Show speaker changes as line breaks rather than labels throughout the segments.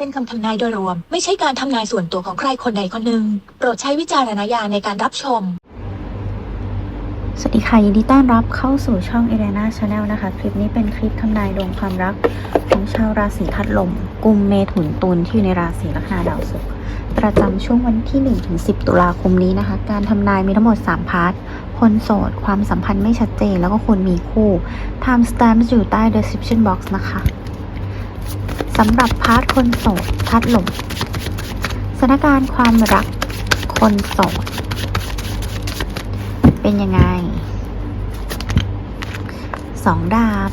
เป็นคำทำนายโดยรวม ไม่ใช่การทำนายส่วนตัวของใครคนใดคนหนึ่ง โปรดใช้วิจารณญาณในการรับชม
สวัสดีค่ะ ยินดีต้อนรับเข้าสู่ช่อง e l e n a Channel นะคะ คลิปนี้เป็นคลิปทำนายดวงความรักของชาวราศีธัลมกุมเมถุนตุลที่อยู่ในราศีลัคนาดาวศุกร์ประจำช่วงวันที่1-10 ตุลาคมนี้นะคะ การทำนายมีทั้งหมด 3 พาร์ท คนโสด ความสัมพันธ์ไม่ชัดเจน แล้วก็คนมีคู่ Time stamp จะอยู่ใต้ description box นะคะ สำหรับพาร์ทคนโสดทัดหลมสถานการณ์ความรักคนโสด เป็นยังไงสองดาบ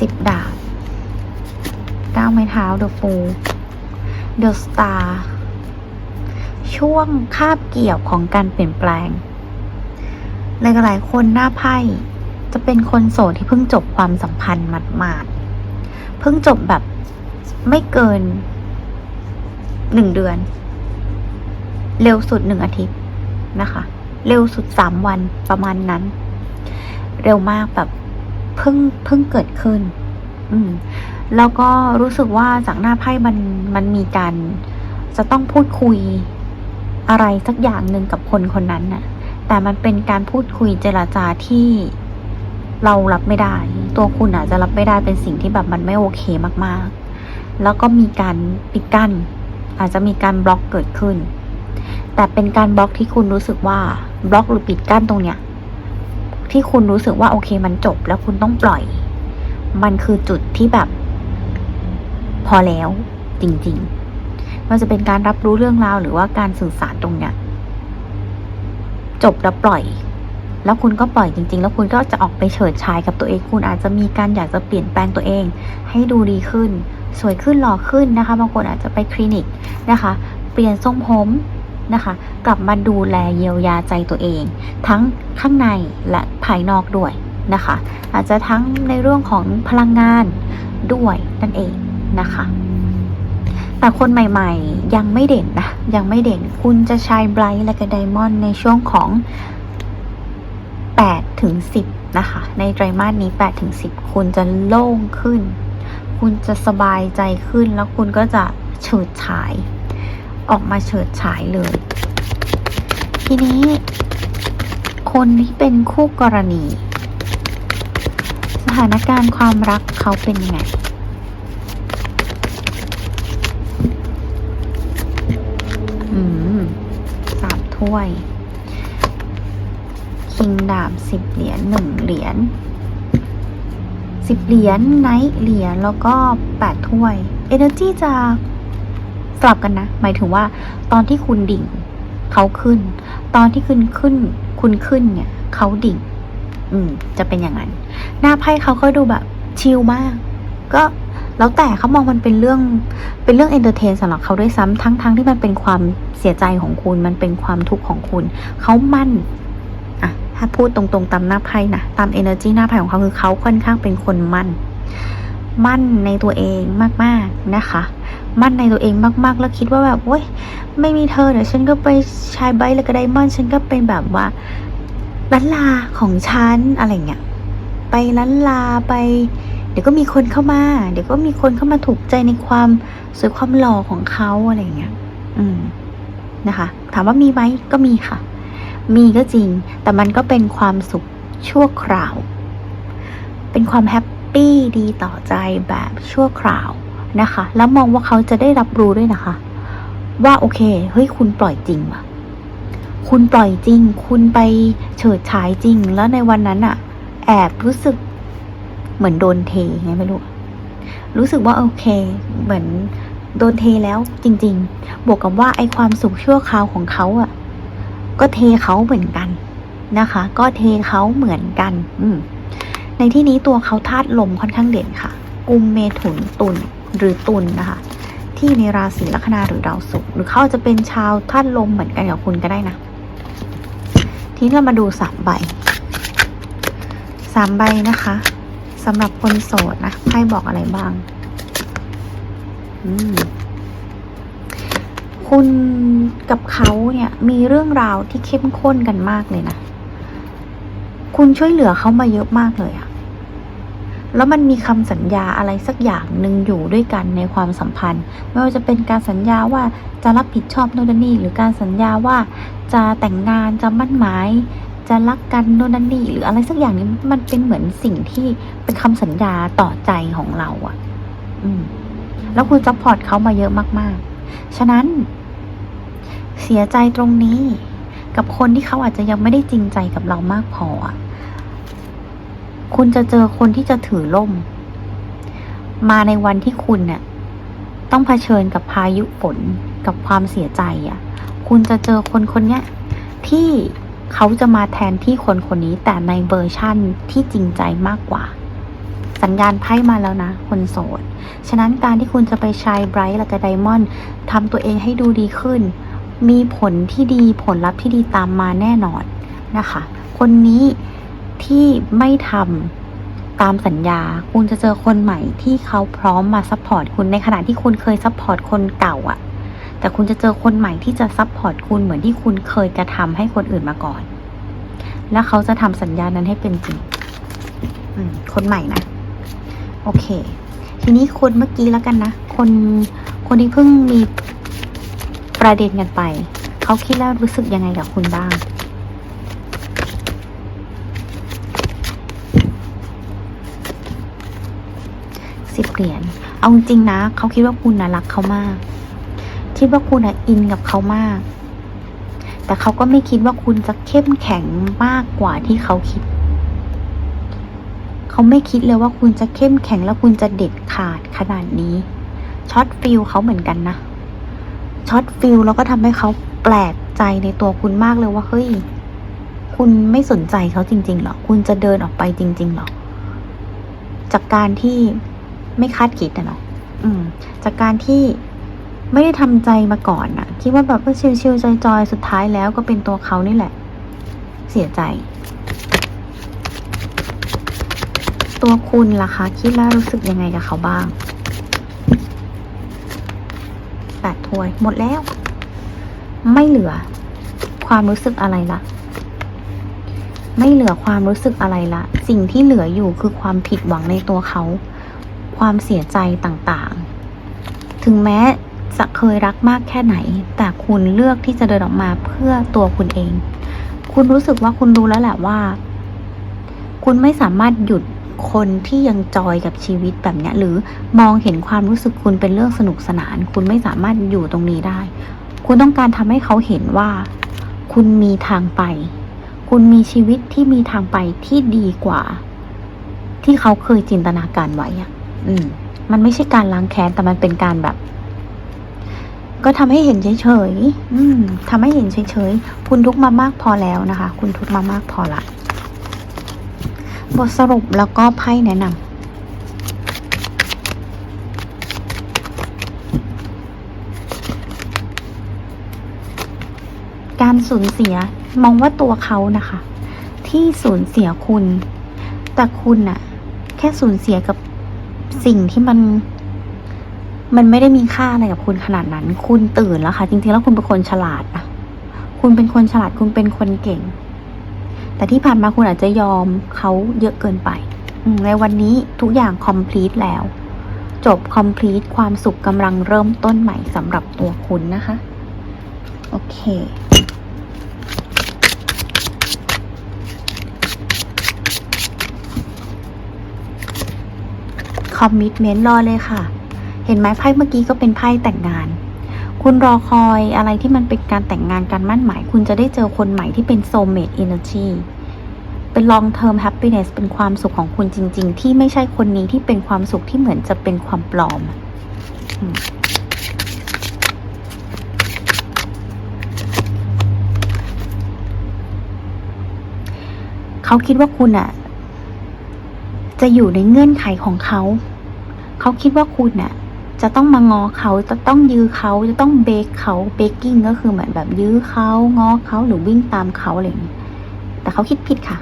สิบดาบเก้าไม้เท้าเดอะฟูเดอะสตาร์ช่วงคาบเกี่ยวของการเปลี่ยนแปลงหลายๆคนหน้าไพ่ จะเป็นคนโสดที่เพิ่งจบความสัมพันธ์หมาดๆ เพิ่งจบแบบไม่เกินหนึ่งเดือน เร็วสุดหนึ่งอาทิตย์นะคะ เร็วสุดสามวันประมาณนั้น เร็วมากแบบเพิ่งเพิ่งเกิดขึ้น อืม แล้วก็รู้สึกว่าจากหน้าไพ่มันมันมีการจะต้องพูดคุยอะไรสักอย่างหนึ่งกับคนคนนั้นน่ะ แต่มันเป็นการพูดคุยเจรจาที่ เรารับไม่ได้ ตัวคุณอาจจะรับไม่ได้เป็นสิ่งที่แบบมันไม่โอเคมากๆ แล้วก็มีการปิดกั้น อาจจะมีการบล็อกเกิดขึ้น แต่เป็นการบล็อกที่คุณรู้สึกว่าบล็อกหรือปิดกั้นตรงเนี้ย ที่คุณรู้สึกว่าโอเคมันจบ แล้วคุณต้องปล่อย มันคือจุดที่แบบ พอแล้วจริงๆมันจะเป็นการรับรู้เรื่องราวหรือว่าการสื่อสารตรงเนี้ยจบแล้วปล่อย แล้วคุณก็ปล่อยจริง ๆ แล้วคุณก็จะออกไปเฉิดฉายกับตัวเอง คุณอาจจะมีการอยากจะเปลี่ยนแปลงตัวเอง ให้ดูดีขึ้น สวยขึ้นหล่อขึ้นนะคะบางคนอาจจะไปคลินิกนะคะ เปลี่ยนทรงผมนะคะ กลับมาดูแลเยียวยาใจตัวเอง ทั้งข้างในและภายนอกด้วยนะคะ อาจจะทั้งในเรื่องของพลังงานด้วยนั่นเองนะคะแต่คนใหม่ๆ ยังไม่เด่นนะ ยังไม่เด่นคุณจะชายไบรท์และก็ไดมอนด์ในช่วงของ 8ถึง10 นะคะ ในไตรมาสนี้8ถึง10 คุณจะโล่งขึ้น คุณจะสบายใจขึ้นแล้วคุณก็จะเฉิดฉาย ออกมาเฉิดฉายเลย ทีนี้ คนที่เป็นคู่กรณี สถานการณ์ความรักเขาเป็นยังไงอืมสามถ้วย คิงดาบสิบเหรียญหนึ่งเหรียญสิบเหรียญไนท์เหรียญแล้วก็แปดถ้วยเอเนอร์จีจะสลับกันนะ หมายถึงว่าตอนที่คุณดิ่งเขาขึ้น ตอนที่คุณขึ้น คุณขึ้นเนี่ยเขาดิ่ง อืม จะเป็นอย่างนั้น หน้าไพ่เขาก็ดูแบบชิลมาก ก็แล้วแต่เขามองมันเป็นเรื่องเป็นเรื่องเอนเตอร์เทนสำหรับเขาด้วยซ้ำทั้งทั้งที่มันเป็นความเสียใจของคุณ มันเป็นความทุกข์ของคุณ เขามั่น ถ้าพูดตรงๆตามหน้าไพ่นะตาม energy หน้าไพ่ของเขาคือเขาค่อนข้างเป็นคนมั่น มั่นในตัวเองมากๆนะคะ มั่นในตัวเองมากๆ แล้วคิดว่าแบบโอ๊ยไม่มีเธอเดี๋ยวฉันก็ไปชายไบแล้วก็ไดมอนด์ฉันก็เป็นแบบว่าลันลาของฉันอะไรเงี้ยไปลันลาไป เดี๋ยวก็มีคนเข้ามา เดี๋ยวก็มีคนเข้ามาถูกใจในความสวยความหล่อของเขาอะไรเงี้ยอืมนะคะ ถามว่ามีไหมก็มีค่ะ มีก็จริง แต่มันก็เป็นความสุขชั่วคราว เป็นความแฮปปี้ดีต่อใจแบบชั่วคราวนะคะ แล้วมองว่าเขาจะได้รับรู้ด้วยนะคะ ว่าโอเค เฮ้ยคุณปล่อยจริงว่ะ คุณปล่อยจริง คุณไปเฉิดฉายจริง แล้วในวันนั้นอะแอบรู้สึกเหมือนโดนเทไงไม่รู้ รู้สึกว่าโอเค เหมือนโดนเทแล้วจริง ๆ บวกกับว่าไอความสุขชั่วคราวของเขาอะ ก็เทเขาเหมือนกันนะคะ ก็เทเขาเหมือนกัน อืมในที่นี้ตัวเขาธาตุลมค่อนข้างเด่นค่ะ กุมเมถุนตุลหรือตุลนะคะ ที่ในราศีลัคนาหรือดาวศุกร์หรือเขาจะเป็นชาวธาตุลมเหมือนกันกับคุณก็ได้นะทีนี้เรามาดูสามใบสามใบนะคะสำหรับคนโสดนะไพ่บอกอะไรบ้าง อืม คุณกับเขาเนี่ยมีเรื่องราวที่เข้มข้นกันมากเลยนะ คุณช่วยเหลือเขามาเยอะมากเลยอะแล้วมันมีคำสัญญาอะไรสักอย่างหนึ่งอยู่ด้วยกันในความสัมพันธ์ ไม่ว่าจะเป็นการสัญญาว่าจะรับผิดชอบโน่นนนนี่หรือการสัญญาว่าจะแต่งงานจะมั่นหมาย จะรักกันโน่นนั่นนี่หรืออะไรสักอย่างนี้มันเป็นเหมือนสิ่งที่เป็นคำสัญญาต่อใจของเราอะ่ะ อืม แล้วคุณซัพพอร์ตเขามาเยอะมาก ๆ ฉะนั้น เสียใจตรงนี้ กับคนที่เขาอาจจะยังไม่ได้จริงใจกับเรามากพอคุณจะเจอคนที่จะถือล่ม มาในวันที่คุณเนี่ยต้องเผชิญกับพายุฝนกับความเสียใจอะ่ะ คุณจะเจอคนคนเนี้ยที่เขาจะมาแทนที่คนคนนี้แต่ในเวอร์ชั่นที่จริงใจมากกว่า สัญญาณไพ่มาแล้วนะ คนโสด ฉะนั้นการที่คุณจะไปชายไบรท์และก็ไดมอนด์ทำตัวเองให้ดูดีขึ้น มีผลที่ดีผลลัพธ์ที่ดีตามมาแน่นอนนะคะ คนนี้ที่ไม่ทำตามสัญญา คุณจะเจอคนใหม่ที่เขาพร้อมมาซัพพอร์ตคุณในขณะที่คุณเคยซัพพอร์ตคนเก่าอะแต่คุณจะเจอคนใหม่ที่จะซัพพอร์ตคุณเหมือนที่คุณเคยกระทำให้คนอื่นมาก่อน แล้วเขาจะทำสัญญานั้นให้เป็นจริงคนใหม่นะ โอเค ทีนี้คนเมื่อกี้แล้วกันนะ คนคนที่เพิ่งมี ประเด็นกันไป เขาคิดแล้วรู้สึกยังไงกับคุณบ้าง สิบเหรียญ เอาจริงนะ เขาคิดว่าคุณนะรักเขามาก คิดว่าคุณนะอินกับเขามาก แต่เขาก็ไม่คิดว่าคุณจะเข้มแข็งมากกว่าที่เขาคิด เขาไม่คิดเลยว่าคุณจะเข้มแข็งแล้วคุณจะเด็ดขาดขนาดนี้ ช็อตฟิลเขาเหมือนกันนะ ช็อตฟิลแล้วก็ทำให้เขาแปลกใจในตัวคุณมากเลยว่าเฮ้ย คุณไม่สนใจเขาจริงๆหรอ คุณจะเดินออกไปจริงๆหรอ จากการที่ไม่คาดคิดอะเนาะจากการที่ไม่ได้ทำใจมาก่อนอะคิดว่าแบบว่าชิลๆจอยๆสุดท้ายแล้วก็เป็นตัวเขานี่แหละ เสียใจ ตัวคุณล่ะคะคิดแล้วรู้สึกยังไงกับเขาบ้าง แปดถ้วย หมดแล้ว ไม่เหลือ ความรู้สึกอะไรละไม่เหลือความรู้สึกอะไรละ สิ่งที่เหลืออยู่คือความผิดหวังในตัวเขา ความเสียใจต่างๆ ถึงแม้จะเคยรักมากแค่ไหน แต่คุณเลือกที่จะเดินออกมาเพื่อตัวคุณเอง คุณรู้สึกว่าคุณรู้แล้วแหละว่า คุณไม่สามารถหยุด คนที่ยังจอยกับชีวิตแบบนี้หรือมองเห็นความรู้สึกคุณเป็นเรื่องสนุกสนาน คุณไม่สามารถอยู่ตรงนี้ได้ คุณต้องการทำให้เขาเห็นว่า คุณมีทางไป คุณมีชีวิตที่มีทางไปที่ดีกว่า ที่เขาเคยจินตนาการไว้อะอืม มันไม่ใช่การล้างแค้นแต่มันเป็นการแบบ ก็ทำให้เห็นเฉยๆอืมทำให้เห็นเฉยๆคุณทุกมามากพอแล้วนะคะ คุณทุกมามากพอละ บทสรุปแล้วก็ไพ่แนะนำการสูญเสียมองว่าตัวเขานะคะ ที่สูญเสียคุณ แต่คุณน่ะ แค่สูญเสียกับสิ่งที่มัน มันไม่ได้มีค่าอะไรกับคุณขนาดนั้น คุณตื่นแล้วค่ะ จริงๆแล้วคุณเป็นคนฉลาดอะคุณเป็นคนฉลาดคุณเป็นคนเก่ง แต่ที่ผ่านมาคุณอาจจะยอมเขาเยอะเกินไป ในวันนี้ทุกอย่าง complete แล้ว จบ complete ความสุขกำลังเริ่มต้นใหม่สำหรับตัวคุณนะคะ โอเคคอมมิ t เมนต์รอเลยค่ะ เห็นไหมไพ่เมื่อกี้ก็เป็นไพ่แต่งงาน คุณรอคอยอะไรที่มันเป็นการแต่งงานการมั่นหมาย คุณจะได้เจอคนใหม่ที่เป็น soulmate energy เป็น long term happiness เป็นความสุขของคุณจริง ๆ ที่ไม่ใช่คนนี้ที่เป็นความสุขที่เหมือนจะเป็นความปลอมเขาคิดว่าคุณอะจะอยู่ในเงื่อนไขของเขา เขาคิดว่าคุณน่ะ จะต้องมางอเขาจะต้องยื้อเขาจะต้องเบกเขาเบกกิ้งก็คือเหมือนแบบยื้อเขางอเขาหรือวิ่งตามเขาอะไรอย่างนี้แต่เขาคิดผิดค่ะ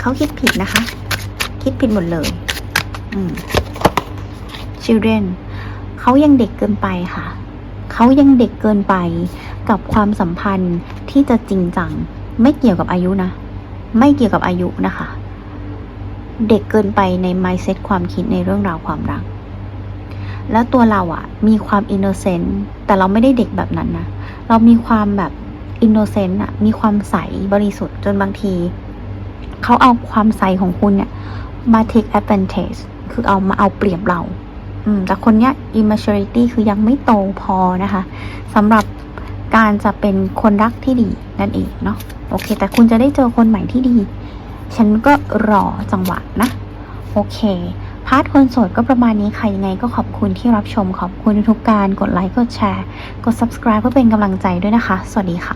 เขาคิดผิดนะคะ คิดผิดหมดเลย อืม children เขายังเด็กเกินไปค่ะ เขายังเด็กเกินไปกับความสัมพันธ์ที่จะจริงจัง ไม่เกี่ยวกับอายุนะ ไม่เกี่ยวกับอายุนะคะ เด็กเกินไปใน mindset ความคิดในเรื่องราวความรัก แล้วตัวเราอะมีความอินโนเซนต์แต่เราไม่ได้เด็กแบบนั้นนะ เรามีความแบบอินโนเซนต์อะมีความใสบริสุทธิ์จนบางที เขาเอาความใสของคุณเนี่ย มา take advantage คือเอามาเอาเปรียบเรา อืม แต่คนเนี้ย immaturity คือยังไม่โตพอนะคะสำหรับการจะเป็นคนรักที่ดีนั่นเองเนาะโอเค แต่คุณจะได้เจอคนใหม่ที่ดี ฉันก็รอจังหวะนะ โอเค พาร์ทคนโสดก็ประมาณนี้ค่ะยังไงก็ขอบคุณที่รับชมขอบคุณทุกการกดไลค์กดแชร์กด subscribe เพื่อเป็นกำลังใจด้วยนะคะ สวัสดีค่ะ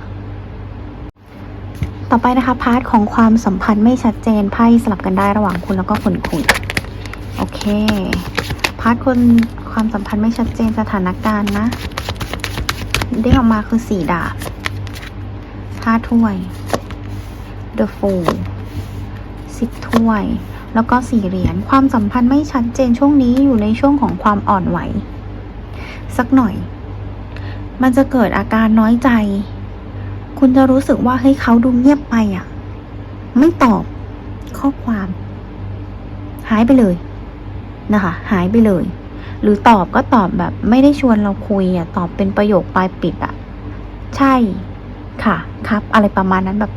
ต่อไปนะคะพาร์ทของความสัมพันธ์ไม่ชัดเจนไพ่สลับกันได้ระหว่างคุณแล้วก็คนคุยโอเค พาร์ทคนความสัมพันธ์ไม่ชัดเจนสถานการณ์นะได้ออกมาคือสี่ดาบห้าถ้วย The Fool สิบถ้วย แล้วก็สี่เหรียญความสัมพันธ์ไม่ชัดเจนช่วงนี้อยู่ในช่วงของความอ่อนไหว สักหน่อย มันจะเกิดอาการน้อยใจ คุณจะรู้สึกว่าเฮ้ยเขาดูเงียบไปอะ ไม่ตอบข้อความ หายไปเลยนะคะ หายไปเลย หรือตอบก็ตอบแบบไม่ได้ชวนเราคุยอะ ตอบเป็นประโยคปลายปิดอะ ใช่ ค่ะ ครับ อะไรประมาณนั้นแบบ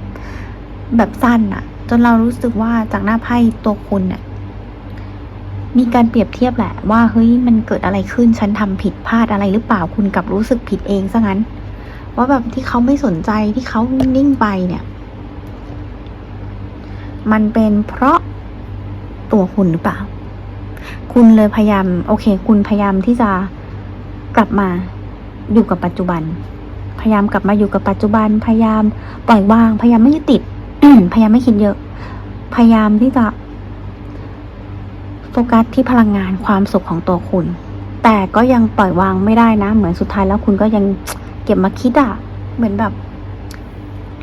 แบบสั้นอะ จนเรารู้สึกว่าจากหน้าไพ่ตัวคุณเนี่ยมีการเปรียบเทียบแหละว่าเฮ้ยมันเกิดอะไรขึ้นฉันทำผิดพลาดอะไรหรือเปล่าคุณกลับรู้สึกผิดเองซะงั้น ว่าแบบที่เขาไม่สนใจที่เขานิ่งไปเนี่ย มันเป็นเพราะตัวคุณหรือเปล่า คุณเลยพยายาม โอเค คุณพยายามที่จะกลับมาอยู่กับปัจจุบัน พยายามกลับมาอยู่กับปัจจุบัน พยายามปล่อยวาง พยายามไม่ยึดติด พยายามไม่คิดเยอะ พยายามที่จะโฟกัสที่พลังงานความสุขของตัวคุณ แต่ก็ยังปล่อยวางไม่ได้นะ เหมือนสุดท้ายแล้วคุณก็ยังเก็บมาคิดอะเหมือนแบบ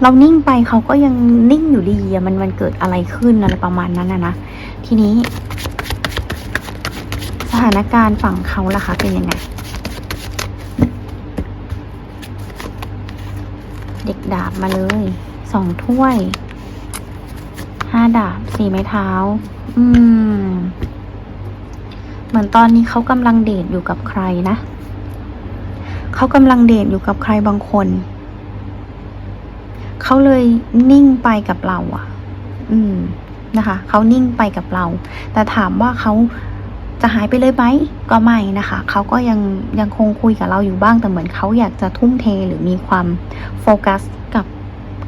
เรานิ่งไปเขาก็ยังนิ่งอยู่ดีอะมันมันเกิดอะไรขึ้นอะไรประมาณนั้นนะนะทีนี้ สถานการณ์ฝั่งเขาล่ะคะเป็นยังไงเด็กดาบมาเลยสองถ้วย ห้าดาบสี่ไม้เท้า อืม เหมือนตอนนี้เขากำลังเดทอยู่กับใครนะเขากำลังเดทอยู่กับใครบางคนเขาเลยนิ่งไปกับเราอะ่ะ อืม นะคะเขานิ่งไปกับเรา แต่ถามว่าเขาจะหายไปเลยไหมก็ไม่นะคะเขาก็ยังยังคงคุยกับเราอยู่บ้างแต่เหมือนเขาอยากจะทุ่มเทหรือมีความโฟกัสกับ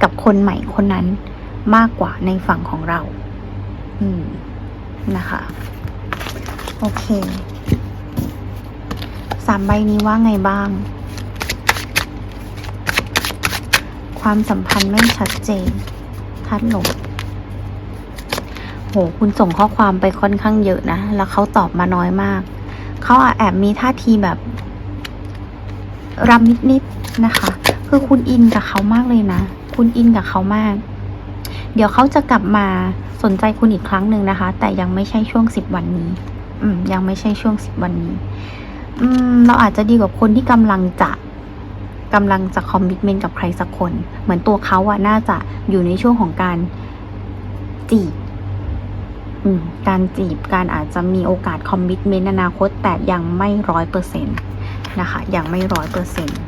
กับคนใหม่คนนั้น มากกว่าในฝั่งของเรา อืม นะคะ โอเคสามใบนี้ว่าไงบ้าง ความสัมพันธ์ไม่ชัดเจน ทัดหลบโห คุณส่งข้อความไปค่อนข้างเยอะนะ แล้วเขาตอบมาน้อยมาก เขาอแอบมีท่าทีแบบรำนิดๆนะคะ คือคุณอินกับเขามากเลยนะ คุณอินกับเขามาก เดี๋ยวเขาจะกลับมาสนใจคุณอีกครั้งหนึ่งนะคะ แต่ยังไม่ใช่ช่วงสิบวันนี้ อืม ยังไม่ใช่ช่วงสิบวันนี้ อืม เราอาจจะดีกว่าคนที่กำลังจะกำลังจะคอมมิชเมนต์กับใครสักคน เหมือนตัวเขาอะน่าจะอยู่ในช่วงของการจีบอืมการจีบการอาจจะมีโอกาสคอมมิชเมนต์อนาคตแต่ยังไม่ร้อยเปอร์เซ็นต์นะคะ ยังไม่ร้อยเปอร์เซ็นต์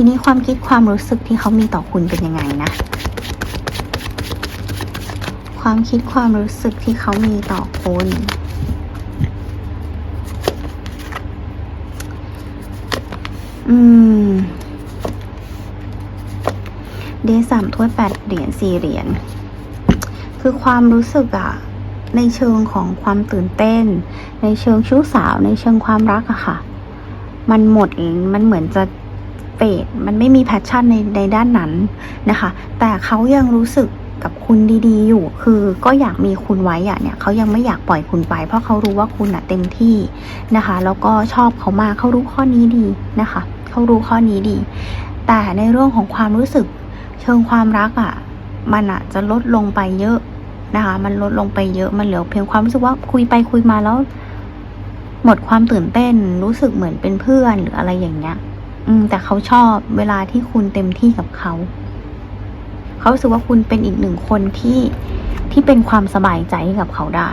ทีนี้ความคิดความรู้สึกที่เขามีต่อคุณเป็นยังไงนะ ความคิดความรู้สึกที่เขามีต่อคุณอืมเดสามถ้วยแปดเหรียญสี่เหรียญคือความรู้สึกอะในเชิงของความตื่นเต้น ในเชิงชู้สาวในเชิงความรักอะค่ะ มันหมดมันเหมือนจะ เฟดมันไม่มีแพชชั่นในในด้านนั้นนะคะ แต่เขายังรู้สึกกับคุณดีๆ อยู่ คือก็อยากมีคุณไว้อะเนี่ยเขายังไม่อยากปล่อยคุณไป เพราะเขารู้ว่าคุณอะเต็มที่นะคะ แล้วก็ชอบเขามากเขารู้ข้อนี้ดีนะคะ เขารู้ข้อนี้ดี แต่ในเรื่องของความรู้สึกเชิงความรักอะ่ะมันอะจะลดลงไปเยอะนะคะ มันลดลงไปเยอะ มันเหลือเพียงความรู้สึกว่าคุยไปคุยมาแล้ว หมดความตื่นเต้น รู้สึกเหมือนเป็นเพื่อนหรืออะไรอย่างเงี้ย อืม แต่เขาชอบเวลาที่คุณเต็มที่กับเขา เขาสึกว่าคุณเป็นอีกหนึ่งคนที่ที่เป็นความสบายใจให้กับเขาได้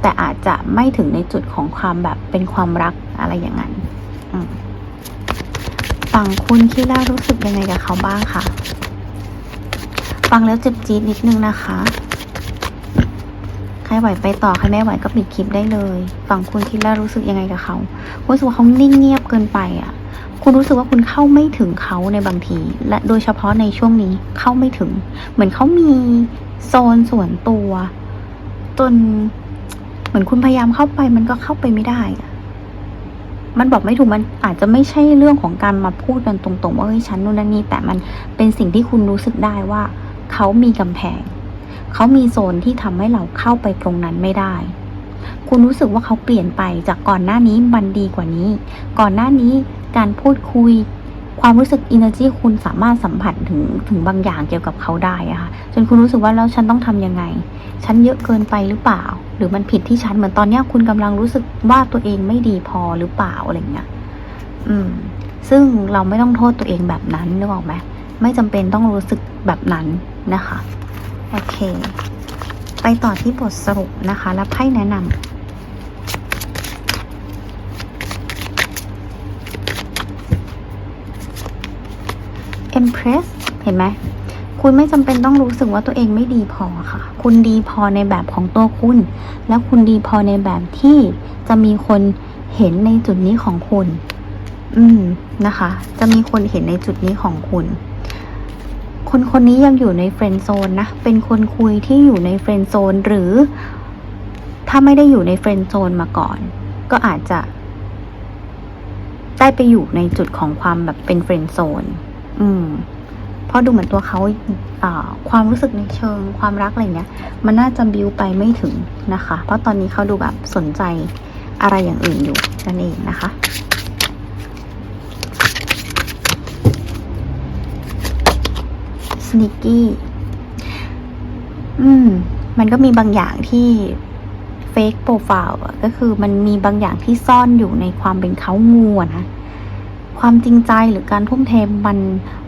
แต่อาจจะไม่ถึงในจุดของความแบบเป็นความรักอะไรอย่างนั้นฝั่งคุณคิดแล้วรู้สึกยังไงกับเขาบ้างคะฟังแล้วเจ็บจี๊ดนิดนึงนะคะ ใครไหวไปต่อใครไม่ไหวก็ปิดคลิปได้เลย ฝั่งคุณคิดแล้วรู้สึกยังไงกับเขาคุณรู้สึกว่าเขานิ่งเงียบเกินไปอะ คุณรู้สึกว่าคุณเข้าไม่ถึงเขาในบางที และโดยเฉพาะในช่วงนี้เข้าไม่ถึง เหมือนเขามีโซนส่วนตัว จนเหมือนคุณพยายามเข้าไปมันก็เข้าไปไม่ได้ มันบอกไม่ถูกมันอาจจะไม่ใช่เรื่องของการมาพูดกันตรงๆ ว่าเฮ้ยฉันนู่นนั่นนี่แต่มันเป็นสิ่งที่คุณรู้สึกได้ว่า เขามีกำแพง เขามีโซนที่ทำให้เราเข้าไปตรงนั้นไม่ได้คุณรู้สึกว่าเขาเปลี่ยนไปจากก่อนหน้านี้มันดีกว่านี้ ก่อนหน้านี้ การพูดคุย ความรู้สึก energy คุณสามารถสัมผัสถึงถึงบางอย่างเกี่ยวกับเขาได้อะค่ะจนคุณรู้สึกว่าแล้วฉันต้องทำยังไง ฉันเยอะเกินไปหรือเปล่า หรือมันผิดที่ฉันเหมือนตอนเนี้ยคุณกำลังรู้สึกว่าตัวเองไม่ดีพอหรือเปล่าอะไรเงี้ยอืม ซึ่งเราไม่ต้องโทษตัวเองแบบนั้นนึกออกไหมไม่จำเป็นต้องรู้สึกแบบนั้นนะคะโอเค ไปต่อที่บทสรุปนะคะ และไพ่แนะนำ Empress เห็นไหมคุณไม่จำเป็นต้องรู้สึกว่าตัวเองไม่ดีพอค่ะ คุณดีพอในแบบของตัวคุณ แล้วคุณดีพอในแบบที่จะมีคนเห็นในจุดนี้ของคุณ อืมนะคะ จะมีคนเห็นในจุดนี้ของคุณ คนคนนี้ยังอยู่ในเฟรนด์โซนนะ เป็นคนคุยที่อยู่ในเฟรนด์โซนหรือ ถ้าไม่ได้อยู่ในเฟรนด์โซนมาก่อน ก็อาจจะ ได้ไปอยู่ในจุดของความแบบเป็นเฟรนด์โซน อืมเพราะดูเหมือนตัวเขาอ่าความรู้สึกในเชิงความรักอะไรเงี้ย มันน่าจะบิวไปไม่ถึงนะคะ เพราะตอนนี้เขาดูแบบสนใจอะไรอย่างอื่นอยู่นั่นเองนะคะสนิกกี้อืม มันก็มีบางอย่างที่เฟกโปรไฟล์ก็คือมันมีบางอย่างที่ซ่อนอยู่ในความเป็นเขางูนะ ความจริงใจหรือการทุ่มเทมัน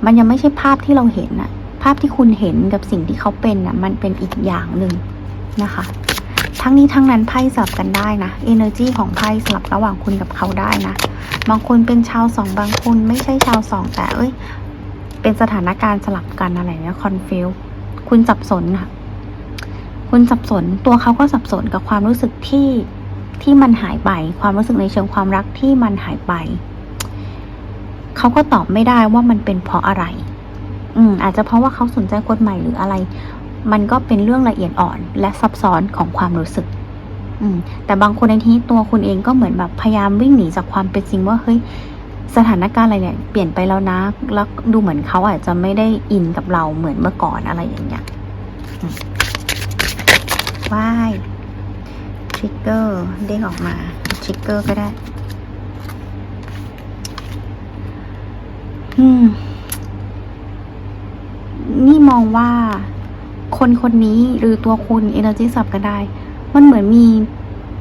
มันยังไม่ใช่ภาพที่เราเห็นอะภาพที่คุณเห็นกับสิ่งที่เขาเป็นอะมันเป็นอีกอย่างหนึ่งนะคะ ทั้งนี้ทั้งนั้นไพ่สลับกันได้นะ energy ของไพ่สลับระหว่างคุณกับเขาได้นะ บางคนเป็นชาวสองบางคนไม่ใช่ชาวสองแต่เอ้ย เป็นสถานการณ์สลับกันอะไรเนี่ยคอนฟิวคุณสับสนค่ะคุณสับสนตัวเขาก็สับสนกับความรู้สึกที่ที่มันหายไป ความรู้สึกในเชิงความรักที่มันหายไป เขาก็ตอบไม่ได้ว่ามันเป็นเพราะอะไร อืม อาจจะเพราะว่าเขาสนใจคนใหม่หรืออะไร มันก็เป็นเรื่องละเอียดอ่อน และซับซ้อนของความรู้สึก อืม แต่บางคนในที่ตัวคุณเองก็เหมือนแบบพยายามวิ่งหนีจากความเป็นจริงว่าเฮ้ยสถานการณ์อะไรเนี่ยเปลี่ยนไปแล้วนะ แล้วดูเหมือนเขาอาจจะไม่ได้อินกับเราเหมือนเมื่อก่อนอะไรอย่างเงี้ยว้ายทริกเกอร์เด้งออกมาทริกเกอร์ก็ได้ อืม นี่มองว่าคนคนนี้หรือตัวคุณ energy สับก็ได้ มันเหมือนมี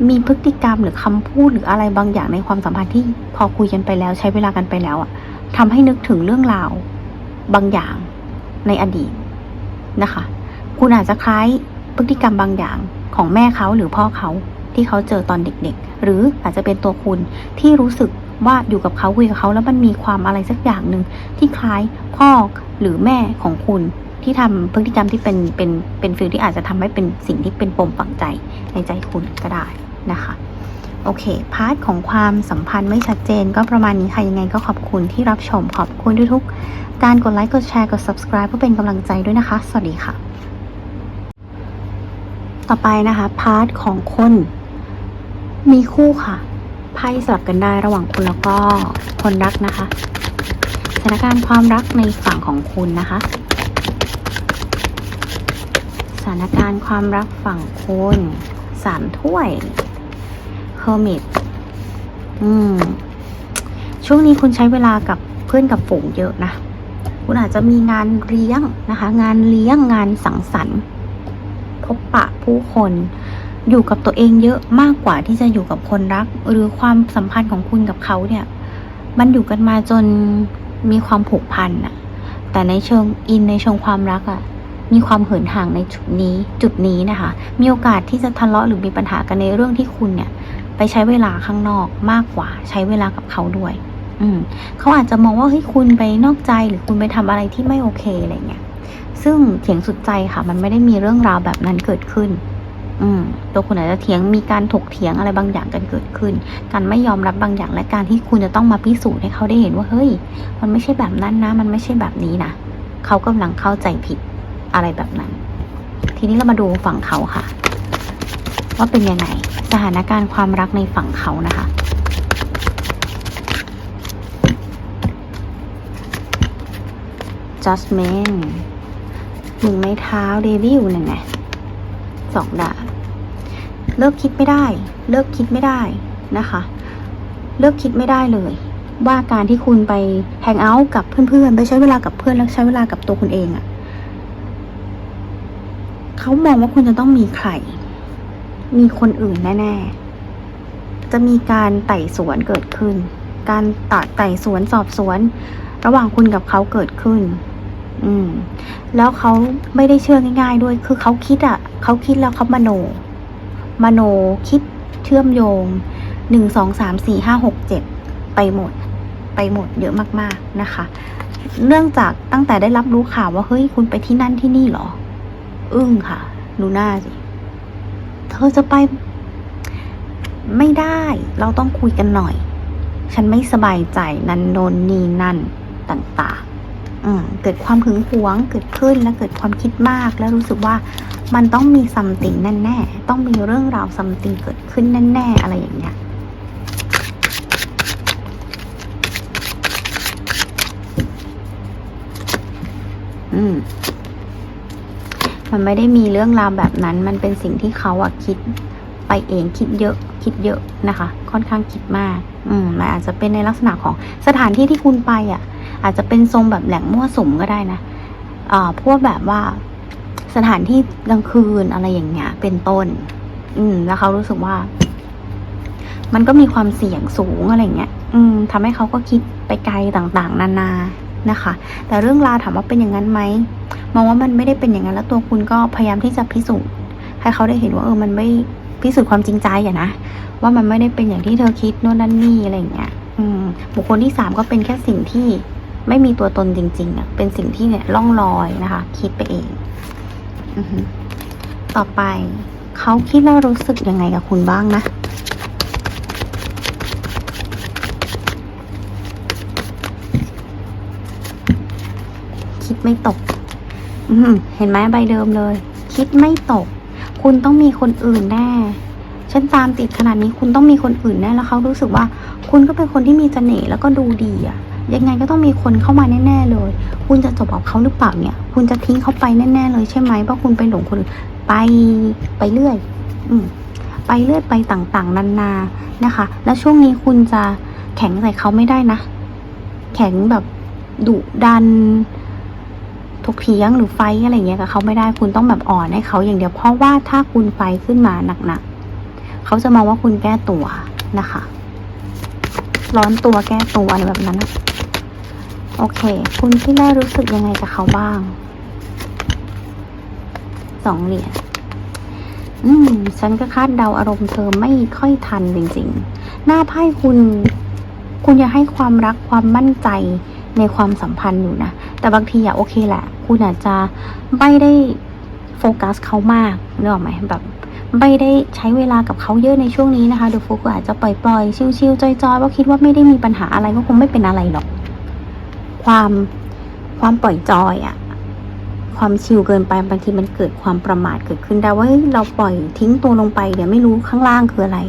มีพฤติกรรมหรือคำพูดหรืออะไรบางอย่างในความสัมพันธ์ที่พอคุยกันไปแล้วใช้เวลากันไปแล้วอะทำให้นึกถึงเรื่องราวบางอย่างในอดีตนะคะ คุณอาจจะคล้ายพฤติกรรมบางอย่างของแม่เขาหรือพ่อเขาที่เขาเจอตอนเด็กๆ หรืออาจจะเป็นตัวคุณที่รู้สึก ว่าอยู่กับเขาคุยกับเขาแล้วมันมีความอะไรสักอย่างหนึ่งที่คล้ายพ่อหรือแม่ของคุณที่ทำพฤติกรรมที่เป็นเป็นเป็นฟิลที่อาจจะทำให้เป็นสิ่งที่เป็นปมฝังใจในใจคุณก็ได้นะคะโอเค พาร์ทของความสัมพันธ์ไม่ชัดเจนก็ประมาณนี้ค่ะ ยังไงก็ขอบคุณที่รับชม ขอบคุณทุกๆการกดไลค์ กดแชร์ กด subscribe เพื่อเป็นกำลังใจด้วยนะคะ สวัสดีค่ะ ต่อไปนะคะ พาร์ทของคน มีคู่ค่ะ ไพ่สลับกันได้ระหว่างคุณแล้วก็คนรักนะคะสถานการณ์ความรักในฝั่งของคุณนะคะสถานการณ์ความรักฝั่งคุณสามถ้วยเฮอร์มิตอืมช่วงนี้คุณใช้เวลากับเพื่อนกับฝูงเยอะนะ คุณอาจจะมีงานเลี้ยงนะคะ งานเลี้ยงงานสังสรรค์ พบปะผู้คน อยู่กับตัวเองเยอะมากกว่าที่จะอยู่กับคนรัก หรือความสัมพันธ์ของคุณกับเขาเนี่ย มันอยู่กันมาจนมีความผูกพันอะแต่ในเชิงอินในเชิงความรักอะมีความเหินห่างในจุดนี้จุดนี้นะคะ มีโอกาสที่จะทะเลาะหรือมีปัญหากันในเรื่องที่คุณเนี่ย ไปใช้เวลาข้างนอกมากกว่า ใช้เวลากับเขาด้วย อืมเขาอาจจะมองว่าเฮ้ยคุณไปนอกใจหรือคุณไปทำอะไรที่ไม่โอเคอะไรเงี้ยซึ่งเถียงสุดใจค่ะ มันไม่ได้มีเรื่องราวแบบนั้นเกิดขึ้น อืมตัวคุณอาจจะเถียงมีการถกเถียงอะไรบางอย่างกันเกิดขึ้น การไม่ยอมรับบางอย่างและการที่คุณจะต้องมาพิสูจน์ให้เขาได้เห็นว่าเฮ้ย มันไม่ใช่แบบนั้นนะ มันไม่ใช่แบบนี้นะเขากำลังเข้าใจผิดอะไรแบบนั้น ทีนี้เรามาดูฝั่งเขาค่ะ ว่าเป็นยังไงสถานการณ์ความรักในฝั่งเขานะคะ judgment หนึ่งไม้เท้าเดวิลหนึ่งไง สองดาเลิกคิดไม่ได้ เลิกคิดไม่ได้นะคะ เลิกคิดไม่ได้เลย ว่าการที่คุณไปแฮงเอาท์กับเพื่อนๆ ไปใช้เวลากับเพื่อนแล้วใช้เวลากับตัวคุณเองอะ่ะเขามองว่าคุณจะต้องมีใคร มีคนอื่นแน่ ๆ จะมีการไต่สวนเกิดขึ้น การตัดไต่สวนสอบสวน ระหว่างคุณกับเขาเกิดขึ้น อืม แล้วเขาไม่ได้เชื่อง่าย ๆ ด้วย คือเขาคิดอะ่ะเขาคิดแล้วเขามโน มโนคิดเชื่อมโยงหนึ่งสองสามสี่ห้าหกเจ็ดไปหมด ไปหมดเยอะมากๆนะคะ เนื่องจากตั้งแต่ได้รับรู้ข่าวว่าเฮ้ยคุณไปที่นั่นที่นี่เหรอ อึ้งค่ะ ดูหน้าสิ เธอจะไป ไม่ได้ เราต้องคุยกันหน่อย ฉันไม่สบายใจนันโนนนีนั่นต่าง ๆ เกิดความหึงหวงเกิดขึ้นและเกิดความคิดมาก แล้วรู้สึกว่ามันต้องมีซัมติงแน่ๆต้องมีเรื่องราวซัมติงเกิดขึ้นแน่ๆอะไรอย่างเงี้ยอืมมันไม่ได้มีเรื่องราวแบบนั้น มันเป็นสิ่งที่เขาอะคิดไปเองคิดเยอะคิดเยอะนะคะ ค่อนข้างคิดมาก อืมมันอาจจะเป็นในลักษณะของสถานที่ที่คุณไปอะ อาจจะเป็นทรงแบบแหล่งมั่วสุมก็ได้นะอ่าพวกแบบว่าสถานที่กลางคืนอะไรอย่างเงี้ย เป็นต้น อืม แล้วเขารู้สึกว่า มันก็มีความเสี่ยงสูงอะไรเงี้ย อืมทำให้เขาก็คิดไปไกลต่างๆ นานานะคะ แต่เรื่องราวถามว่าเป็นอย่างนั้นไหมมองว่ามันไม่ได้เป็นอย่างนั้นแล้วตัวคุณก็พยายามที่จะพิสูจน์ให้เขาได้เห็นว่าเออมันไม่พิสูจน์ความจริงใจอะนะว่ามันไม่ได้เป็นอย่างที่เธอคิดโน่นนั่นนี่อะไรอย่างเงี้ย อืม บุคคลที่สามก็เป็นแค่สิ่งที่ ไม่มีตัวตนจริงๆอะเป็นสิ่งที่เนี่ยล่องลอยนะคะ คิดไปเองอต่อไป เขาคิดแล้วรู้สึกยังไงกับคุณบ้างนะคิดไม่ตก เห็นไหมใบเดิมเลย คิดไม่ตก คุณต้องมีคนอื่นแน่ ฉันตามติดขนาดนี้คุณต้องมีคนอื่นแน่ แล้วเขารู้สึกว่า คุณก็เป็นคนที่มีเสน่ห์แล้วก็ดูดีอะ ยังไงก็ต้องมีคนเข้ามาแน่ ๆ เลย คุณจะจบกับเขาหรือเปล่าเนี่ย คุณจะทิ้งเขาไปแน่ ๆ เลยใช่ไหมเพราะคุณไปหลงคนไปไปเรื่อย อืมไปเรื่อยไปต่างๆ นานานะคะ แล้วช่วงนี้คุณจะแข็งใส่เขาไม่ได้นะ แข็งแบบดุดันถกเถียงหรือไฟอะไรเงี้ยกับเขาไม่ได้คุณต้องแบบอ่อนให้เขาอย่างเดียวเพราะว่าถ้าคุณไฟขึ้นมาหนักๆเขาจะมองว่าคุณแก้ตัวนะคะ ร้อนตัวแก้ตัวอะไรแบบนั้น โอเค คุณที่แม่รู้สึกยังไงกับเขาบ้าง สองเหรียญอืม ฉันก็คาดเดาอารมณ์เธอไม่ค่อยทันจริง ๆ หน้าไพ่คุณ คุณยากให้ความรักความมั่นใจในความสัมพันธ์อยู่นะ แต่บางทีอะโอเคแหละ คุณอาจจะไม่ได้โฟกัสเขามากนึกออกไหมแบบ ไม่ได้ใช้เวลากับเขาเยอะในช่วงนี้นะคะเดี๋ยวฟุกอาจจะปล่อยๆ ชิลๆจอยๆว่าคิดว่าไม่ได้มีปัญหาอะไรก็คงไม่เป็นอะไรหรอก ความความปล่อยจอยอะความชิลเกินไปบางทีมันเกิดความประมาทเกิดขึ้นได้ว่าเราปล่อยทิ้งตัวลงไปเดี๋ยวไม่รู้ข้างล่างคืออะไร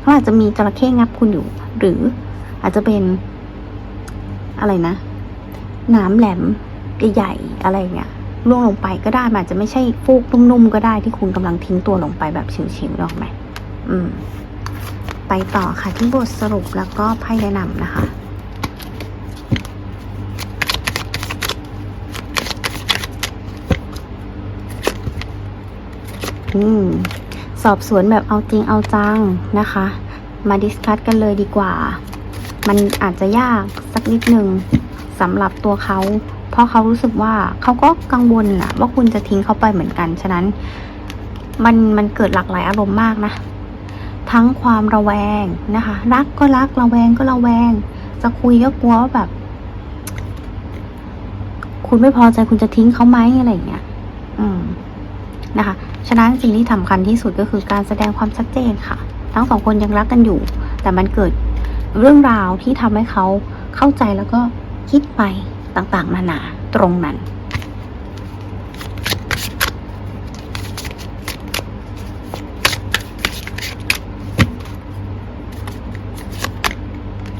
เขาอาจจะมีจระเข้งับคุณอยู่ หรืออาจจะเป็นอะไรนะหน้ำแหลมใหญ่ๆอะไรเงี้ย ล่วงลงไปก็ได้มันอาจจะไม่ใช่ฟูกนุ่มๆก็ได้ที่คุณกำลังทิ้งตัวลงไปแบบชิวๆหรอกไหมอืม ไปต่อค่ะที่บทสรุปแล้วก็ไพ่แนะนำนะคะอืมสอบสวนแบบเอาจริงเอาจังนะคะ มาดิสคัตกันเลยดีกว่า มันอาจจะยากสักนิดหนึ่งสำหรับตัวเขา เพราะเขารู้สึกว่าเขาก็กังวลอะว่าคุณจะทิ้งเขาไปเหมือนกัน ฉะนั้นมันมันเกิดหลากหลายอารมณ์มากนะ ทั้งความระแวงนะคะ รักก็รักระแวงก็ระแวง จะคุยก็กลัวว่าแบบ คุณไม่พอใจคุณจะทิ้งเขาไหมอะไรอย่างเงี้ย อืมนะคะ ฉะนั้นสิ่งที่สำคัญที่สุดก็คือการแสดงความชัดเจนค่ะ ทั้งสองคนยังรักกันอยู่ แต่มันเกิดเรื่องราวที่ทำให้เขาเข้าใจแล้วก็คิดไป ต่างๆ นานาตรงนั้น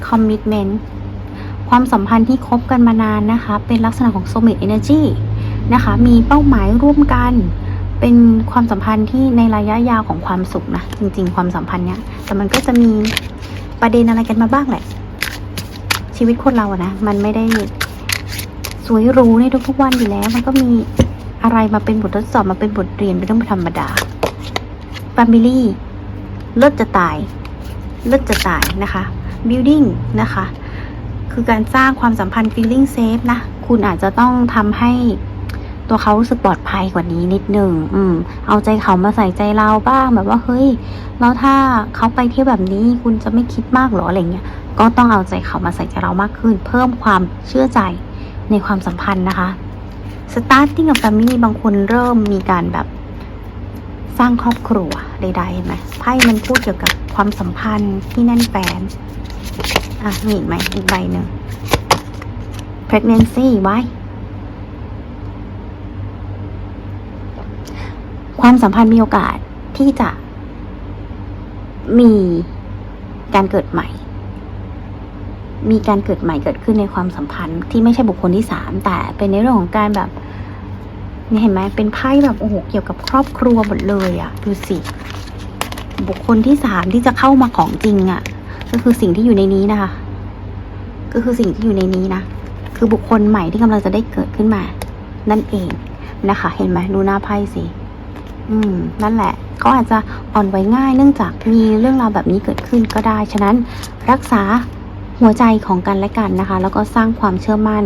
คอมมิ t เมนต์ความสัมพันธ์ที่คบกันมานานนะคะ เป็นลักษณะของ soulmate energy นะคะ มีเป้าหมายร่วมกัน เป็นความสัมพันธ์ที่ในระยะยาวของความสุขนะ จริง ๆ ความสัมพันธ์เนี้ย แต่มันก็จะมีประเด็นอะไรกันมาบ้างแหละ ชีวิตคนเราอะนะ มันไม่ได้ สวยหรูในทุกๆวันอยู่แล้ว มันก็มีอะไรมาเป็นบททดสอบมาเป็นบทเรียนเป็นเรื่องธรรมดา Family เลิศจะตาย เลิศจะตายนะคะ building นะคะ คือการสร้างความสัมพันธ์ feeling safe นะ คุณอาจจะต้องทำให้ตัวเขารู้สึกปลอดภัยกว่านี้นิดนึง อืม เอาใจเขามาใส่ใจเราบ้างแบบว่าเฮ้ย แล้วถ้าเขาไปเที่ยวแบบนี้คุณจะไม่คิดมากหรออะไรเงี้ย ก็ต้องเอาใจเขามาใส่ใจเรามากขึ้น เพิ่มความเชื่อใจ ในความสัมพันธ์นะคะ starting กับ family บางคนเริ่มมีการแบบสร้างครอบครัวใดๆเห็นไหมไพ่มันพูดเกี่ยวกับความสัมพันธ์ที่แน่นแฟนอะมีอีกไหมอีกใบหนึ่ง pregnancy ไว้ ความสัมพันธ์มีโอกาสที่จะมีการเกิดใหม่ มีการเกิดใหม่เกิดขึ้นในความสัมพันธ์ที่ไม่ใช่บุคคลที่สามแต่เป็นในเรื่องของการแบบนี่เห็นไหมเป็นไพ่แบบโอ้โหเกี่ยวกับครอบครัวหมดเลยอะ่ะดูสิบุคคลที่สามที่จะเข้ามาของจริงอะ่ะ ก็คือสิ่งที่อยู่ในนี้นะคะ ก็คือสิ่งที่อยู่ในนี้นะคือบุคคลใหม่ที่กำลังจะได้เกิดขึ้นมา นั่นเองนะคะ เห็นไหมดูหน้าไพ่สิอืม นั่นแหละเขาอาจจะอ่อนไหวง่ายเนื่องจากมีเรื่องราวแบบนี้เกิดขึ้นก็ได้ ฉะนั้นรักษา หัวใจของกันและกันนะคะ แล้วก็สร้างความเชื่อมั่น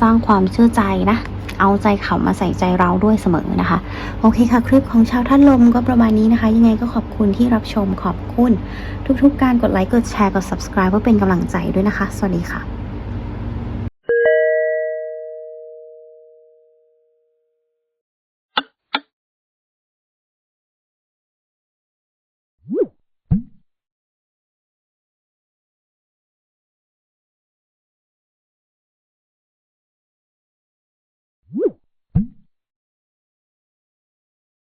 สร้างความเชื่อใจนะ เอาใจเขามาใส่ใจเราด้วยเสมอนะคะ โอเคค่ะ คลิปของชาวท่านลมก็ประมาณนี้นะคะ ยังไงก็ขอบคุณที่รับชมขอบคุณ ทุกๆการกดไลค์กดแชร์กด subscribe เพื่อเป็นกำลังใจด้วยนะคะ สวัสดีค่ะ